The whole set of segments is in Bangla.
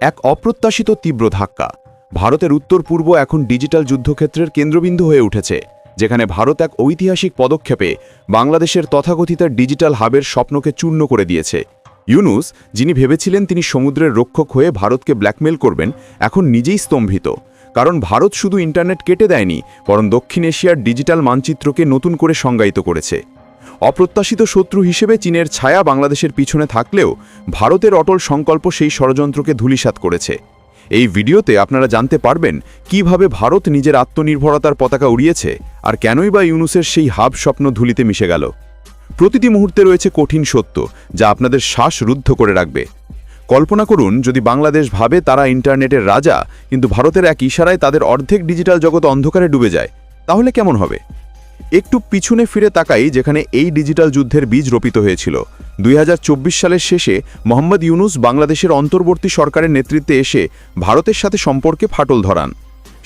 এক অপ্রত্যাশিত তীব্র ধাক্কা। ভারতের উত্তর পূর্ব এখন ডিজিটাল যুদ্ধক্ষেত্রের কেন্দ্রবিন্দু হয়ে উঠেছে, যেখানে ভারত এক ঐতিহাসিক পদক্ষেপে বাংলাদেশের তথাকথিত ডিজিটাল হাবের স্বপ্নকে চূর্ণ করে দিয়েছে। ইউনুস, যিনি ভেবেছিলেন তিনি সমুদ্রের রক্ষক হয়ে ভারতকে ব্ল্যাকমেল করবেন, এখন নিজেই স্তম্ভিত। কারণ ভারত শুধু ইন্টারনেট কেটে দেয়নি, বরং দক্ষিণ এশিয়ার ডিজিটাল মানচিত্রকে নতুন করে সংজ্ঞায়িত করেছে। অপ্রত্যাশিত শত্রু হিসেবে চীনের ছায়া বাংলাদেশের পিছনে থাকলেও ভারতের অটল সংকল্প সেই ষড়যন্ত্রকে ধূলিসাৎ করেছে। এই ভিডিওতে আপনারা জানতে পারবেন কীভাবে ভারত নিজের আত্মনির্ভরতার পতাকা উড়িয়েছে আর কেনই বা ইউনুসের সেই হাব স্বপ্ন ধুলিতে মিশে গেল। প্রতিটি মুহূর্তে রয়েছে কঠিন সত্য যা আপনাদের শ্বাস রুদ্ধ করে রাখবে। কল্পনা করুন, যদি বাংলাদেশ ভাবে তারা ইন্টারনেটের রাজা, কিন্তু ভারতের এক ইশারায় তাদের অর্ধেক ডিজিটাল জগৎ অন্ধকারে ডুবে যায়, তাহলে কেমন হবে? একটু পিছনে ফিরে তাকাই যেখানে এই ডিজিটাল যুদ্ধের বীজ রোপিত হয়েছিল। দুই হাজার চব্বিশ সালের শেষে মোহাম্মদ ইউনুস বাংলাদেশের অন্তর্বর্তী সরকারের নেতৃত্বে এসে ভারতের সাথে সম্পর্কে ফাটল ধরান।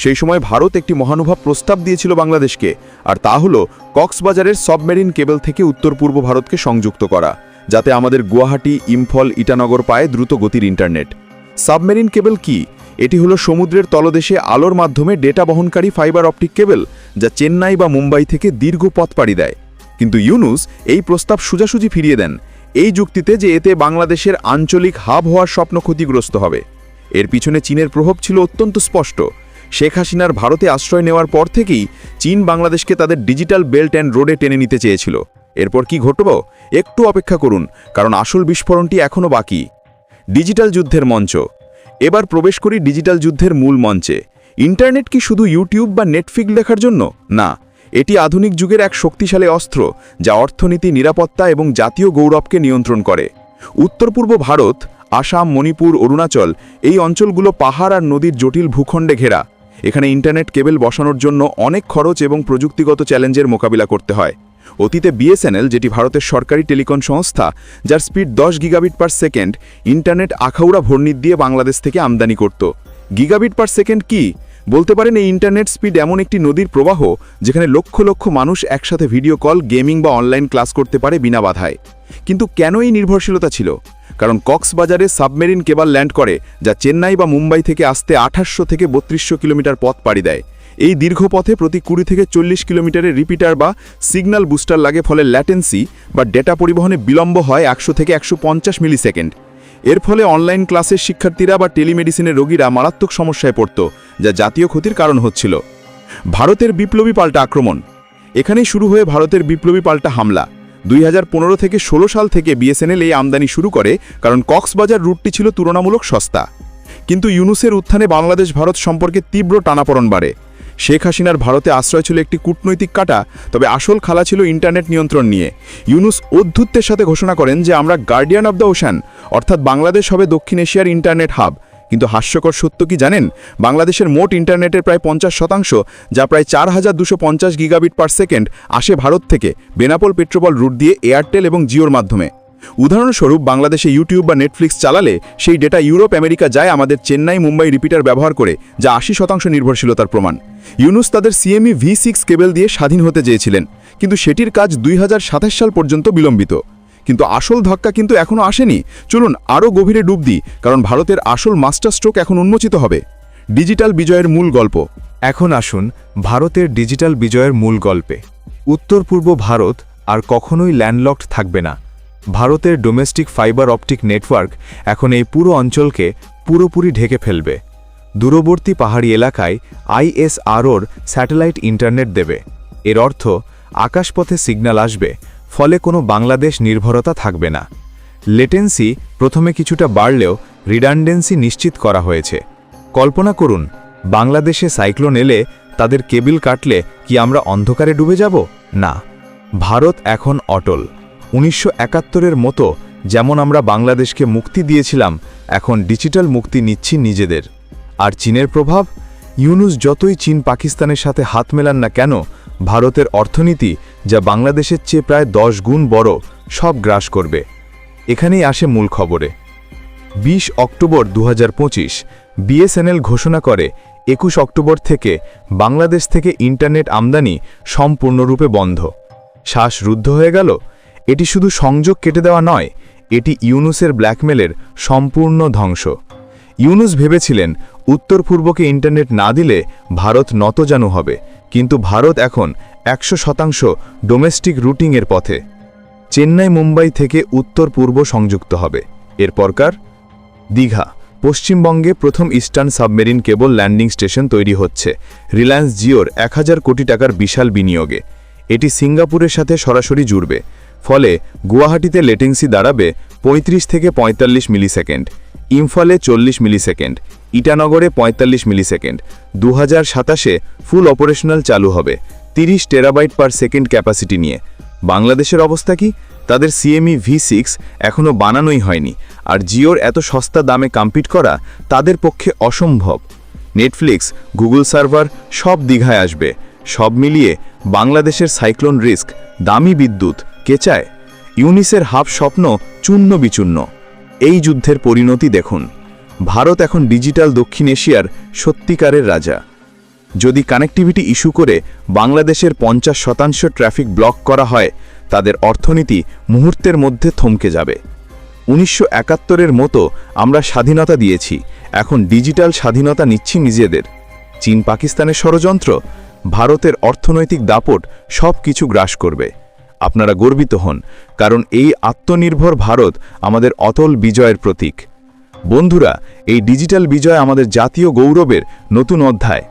সেই সময় ভারত একটি মহানুভব প্রস্তাব দিয়েছিল বাংলাদেশকে, আর তা হল কক্সবাজারের সাবমেরিন কেবল থেকে উত্তর পূর্ব ভারতকে সংযুক্ত করা, যাতে আমাদের গুয়াহাটি, ইম্ফল, ইটানগর পায় দ্রুত গতির ইন্টারনেট। সাবমেরিন কেবল কি? এটি হলো সমুদ্রের তলদেশে আলোর মাধ্যমে ডেটা বহনকারী ফাইবার অপটিক কেবল যা চেন্নাই বা মুম্বাই থেকে দীর্ঘ পথ পাড়ি দেয়। কিন্তু ইউনুস এই প্রস্তাব সোজাসুজি ফিরিয়ে দেন। এই যুক্তিতে যে এতে বাংলাদেশের আঞ্চলিক হাব হওয়ার স্বপ্ন ক্ষতিগ্রস্ত হবে। এর পিছনে চীনের প্রভাব ছিল অত্যন্ত স্পষ্ট। শেখ হাসিনার ভারতে আশ্রয় নেওয়ার পর থেকেই চীন বাংলাদেশকে তাদের ডিজিটাল বেল্ট অ্যান্ড রোডে টেনে নিতে চেয়েছিল। এরপর কি ঘটব? একটু অপেক্ষা করুন, কারণ আসল বিস্ফোরণটি এখনও বাকি। ডিজিটাল যুদ্ধের মঞ্চ। এবার প্রবেশ করি ডিজিটাল যুদ্ধের মূল মঞ্চে। ইন্টারনেট কি শুধু ইউটিউব বা নেটফ্লিক্স দেখার জন্য? না, এটি আধুনিক যুগের এক শক্তিশালী অস্ত্র যা অর্থনীতি, নিরাপত্তা এবং জাতীয় গৌরবকে নিয়ন্ত্রণ করে। উত্তর পূর্ব ভারত, আসাম, মণিপুর, অরুণাচল এই অঞ্চলগুলো পাহাড় আর নদীর জটিল ভূখণ্ডে ঘেরা। এখানে ইন্টারনেট, কেবল বসানোর জন্য অনেক খরচ এবং প্রযুক্তিগত চ্যালেঞ্জের মোকাবিলা করতে হয়। অতীতে বিএসএনএল, যেটি ভারতের সরকারি টেলিকম সংস্থা, যার স্পিড দশ gigabit per second, internet Akhaura ভর্নিট দিয়ে বাংলাদেশ থেকে আমদানি করত। গিগাবিট পার সেকেন্ড কি? বলতে পারেন এই ইন্টারনেট স্পিড এমন একটি নদীর প্রবাহ যেখানে লক্ষ লক্ষ মানুষ একসাথে ভিডিও কল, গেমিং বা অনলাইন ক্লাস করতে পারে বিনা বাধায়। কিন্তু কেন এই নির্ভরশীলতা ছিল? কারণ কক্সবাজারে সাবমেরিন কেবল ল্যান্ড করে, যা চেন্নাই বা মুম্বাই থেকে আসতে আঠাশশো থেকে বত্রিশশো কিলোমিটার পথ পাড়ি দেয়। এই দীর্ঘ পথে প্রতি কুড়ি থেকে চল্লিশ কিলোমিটারের রিপিটার বা সিগন্যাল বুস্টার লাগে, ফলে ল্যাটেন্সি বা ডেটা পরিবহনে বিলম্ব হয় একশো থেকে একশো পঞ্চাশ মিলি সেকেন্ড এর ফলে অনলাইন ক্লাসের শিক্ষার্থীরা বা টেলিমেডিসিনের রোগীরা মারাত্মক সমস্যায় পড়ত, যা জাতীয় ক্ষতির কারণ হচ্ছিল। ভারতের বিপ্লবী পাল্টা আক্রমণ। এখানেই শুরু হয়ে ভারতের বিপ্লবী পাল্টা হামলা। দুই হাজার পনেরো থেকে ১৬ সাল থেকে বিএসএনএল এই আমদানি শুরু করে, কারণ কক্সবাজার রুটটি ছিল তুলনামূলক সস্তা। কিন্তু ইউনুসের উত্থানে বাংলাদেশ ভারত সম্পর্কে তীব্র টানাপড়ন বাড়ে। শেখ হাসিনার ভারতে আশ্রয় ছিল একটি কূটনৈতিক কাটা, তবে আসল খালা ছিল ইন্টারনেট নিয়ন্ত্রণ নিয়ে। ইউনুস অধ্যুত্বের সাথে ঘোষণা করেন যে আমরা গার্ডিয়ান অব দ্য ওশান অর্থাৎ বাংলাদেশ হবে দক্ষিণ এশিয়ার ইন্টারনেট হাব কিন্তু হাস্যকর সত্য কি জানেন? বাংলাদেশের মোট ইন্টারনেটের প্রায় পঞ্চাশ শতাংশ, যা প্রায় চার হাজার দুশো পঞ্চাশ গিগাবিট পার সেকেন্ড আসে ভারত থেকে, বেনাপোল পেট্রোপল রুট দিয়ে এয়ারটেল এবং জিওর মাধ্যমে। উদাহরণস্বরূপ, বাংলাদেশে ইউটিউব বা নেটফ্লিক্স চালালে সেই ডেটা ইউরোপ আমেরিকা যায় আমাদের চেন্নাই, মুম্বাই রিপিটার ব্যবহার করে, যা আশি শতাংশ নির্ভরশীলতার প্রমাণ। ইউনুস তাদের সিএমই ভি সিক্স কেবল দিয়ে স্বাধীন হতে চেয়েছিলেন, কিন্তু সেটির কাজ দুই হাজার সাতাশ সাল পর্যন্ত বিলম্বিত। কিন্তু আসল ধাক্কা কিন্তু এখনও আসেনি। চলুন আরও গভীরে ডুব দিই, কারণ ভারতের আসল মাস্টার স্ট্রোক এখন উন্মোচিত হবে। ডিজিটাল বিজয়ের মূল গল্প। এখন আসুন ভারতের ডিজিটাল বিজয়ের মূল গল্পে। উত্তর পূর্ব ভারত আর কখনোই ল্যান্ডলকড থাকবে না। ভারতের ডোমেস্টিক ফাইবার অপটিক নেটওয়ার্ক এখন এই পুরো অঞ্চলকে পুরোপুরি ঢেকে ফেলবে। দূরবর্তী পাহাড়ি এলাকায় আইএসআরওর স্যাটেলাইট ইন্টারনেট দেবে। এর অর্থ, আকাশপথে সিগন্যাল আসবে, ফলে কোনো বাংলাদেশ নির্ভরতা থাকবে না। লেটেন্সি প্রথমে কিছুটা বাড়লেও রিডান্ডেন্সি নিশ্চিত করা হয়েছে। কল্পনা করুন, বাংলাদেশে সাইক্লোন এলে তাদের কেবিল কাটলে কি আমরা অন্ধকারে ডুবে যাব? না, ভারত এখন অটল। উনিশশো একাত্তরের মতো যেমন আমরা বাংলাদেশকে মুক্তি দিয়েছিলাম, এখন ডিজিটাল মুক্তি নিচ্ছি নিজেদের। আর চীনের প্রভাব? ইউনুস যতই চীন পাকিস্তানের সাথে হাত মেলান না কেন, ভারতের অর্থনীতি, যা বাংলাদেশের চেয়ে প্রায় দশ গুণ বড়, সব গ্রাস করবে। এখানেই আসে মূল খবরে। ২০ অক্টোবর দু হাজার পঁচিশ, বিএসএনএল ঘোষণা করে, একুশ অক্টোবর থেকে বাংলাদেশ থেকে ইন্টারনেট আমদানি সম্পূর্ণরূপে বন্ধ। শ্বাস রুদ্ধ হয়ে গেল? এটি শুধু সংযোগ কেটে দেওয়া নয়, এটি ইউনুসের ব্ল্যাকমেলের সম্পূর্ণ ধ্বংস। ইউনুস ভেবেছিলেন, উত্তর পূর্বকে ইন্টারনেট না দিলে ভারত নতজানু হবে, কিন্তু ভারত এখন একশো শতাংশ ডোমেস্টিক রুটিংয়ের পথে। চেন্নাই মুম্বাই থেকে উত্তর পূর্ব সংযুক্ত হবে। এরপরকার দীঘা। পশ্চিমবঙ্গে প্রথম eastern submarine cable landing station তৈরি হচ্ছে। রিলায়েন্স জিওর এক হাজার কোটি টাকার বিশাল বিনিয়োগে। এটি সিঙ্গাপুরের সাথে সরাসরি জুড়বে। ফলে গুয়াহাটিতে লেটেন্সি দাঁড়াবে ৩৫ থেকে ৪৫ মিলিসেকেন্ড, ইম্ফলে চল্লিশ মিলিসেকেন্ড, ইটানগরে ৪৫ মিলিসেকেন্ড। দু হাজার ফুল অপারেশনাল চালু হবে ৩০ টেরাবাইট পার সেকেন্ড ক্যাপাসিটি নিয়ে। বাংলাদেশের অবস্থা কি? তাদের সিএমই ভি সিক্স এখনও বানানোই হয়নি আর জিওর এত সস্তা দামে কম্পিট করা তাদের পক্ষে অসম্ভব। নেটফ্লিক্স গুগল সার্ভার সব দীঘায় আসবে। সব মিলিয়ে বাংলাদেশের সাইক্লোন রিস্ক দামি বিদ্যুৎ কে চায়? ইউনিসের হাফ স্বপ্ন চূর্ণ বিচূর্ণ। এই যুদ্ধের পরিণতি দেখুন। ভারত এখন ডিজিটাল দক্ষিণ এশিয়ার সত্যিকারের রাজা। যদি কানেক্টিভিটি ইস্যু করে বাংলাদেশের পঞ্চাশ শতাংশ ট্রাফিক ব্লক করা হয়, তাদের অর্থনীতি মুহূর্তের মধ্যে থমকে যাবে। উনিশশো একাত্তরের মতো আমরা স্বাধীনতা দিয়েছি, এখন ডিজিটাল স্বাধীনতা নিচ্ছি নিজেদের। চীন পাকিস্তানের ষড়যন্ত্র, ভারতের অর্থনৈতিক দাপট সব কিছু গ্রাস করবে। আপনারা গর্বিত হন, কারণ এই আত্মনির্ভর ভারত আমাদের অতল বিজয়ের প্রতীক। বন্ধুরা, এই ডিজিটাল বিজয় আমাদের জাতীয় গৌরবের নতুন অধ্যায়।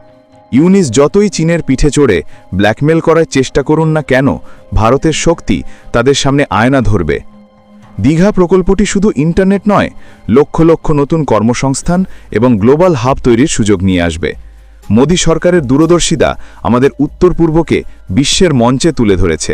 ইউনিস যতই চীনের পিঠে চড়ে, ব্ল্যাকমেল করার চেষ্টা করুন না কেন, ভারতের শক্তি তাদের সামনে আয়না ধরবে। দীঘা প্রকল্পটি শুধু ইন্টারনেট নয়, লক্ষ লক্ষ নতুন কর্মসংস্থান এবং গ্লোবাল হাব তৈরির সুযোগ নিয়ে আসবে। মোদী সরকারের দূরদর্শিতা আমাদের উত্তর পূর্বকে বিশ্বের মঞ্চে তুলে ধরেছে।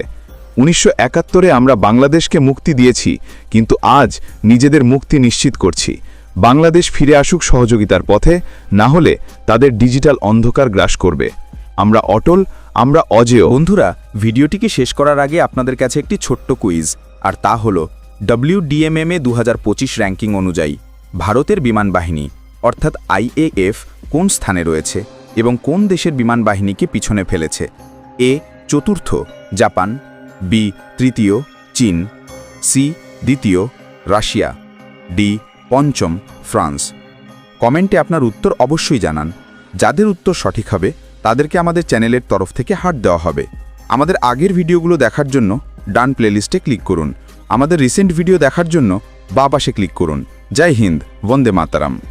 উনিশশো একাত্তরে আমরা বাংলাদেশকে মুক্তি দিয়েছি, কিন্তু আজ নিজেদের মুক্তি নিশ্চিত করছি। বাংলাদেশ ফিরে আসুক সহযোগিতার পথে, না হলে তাদের ডিজিটাল অন্ধকার গ্রাস করবে। আমরা অটল, আমরা অজেয়। বন্ধুরা, ভিডিওটিকে শেষ করার আগে আপনাদের কাছে একটি ছোট্ট কুইজ, আর তা হল ডব্লিউ ডব্লিউডিএমএমএ দু হাজার র্যাঙ্কিং অনুযায়ী ভারতের বিমান বাহিনী, অর্থাৎ আইএএফ কোন স্থানে রয়েছে এবং কোন দেশের বিমান বাহিনীকে পিছনে ফেলেছে? এ, চতুর্থ, জাপান। বি, তৃতীয়, চীন, সি, দ্বিতীয়, রাশিয়া, ডি, পঞ্চম, ফ্রান্স। কমেন্টে আপনার উত্তর অবশ্যই জানান। যাদের উত্তর সঠিক হবে, তাদেরকে আমাদের চ্যানেলের তরফ থেকে হাট দেওয়া হবে। আমাদের আগের ভিডিওগুলো দেখার জন্য ডান প্লেলিস্টে ক্লিক করুন। আমাদের রিসেন্ট ভিডিও দেখার জন্য বা পাশে ক্লিক করুন। জয় হিন্দ, বন্দে মাতারাম।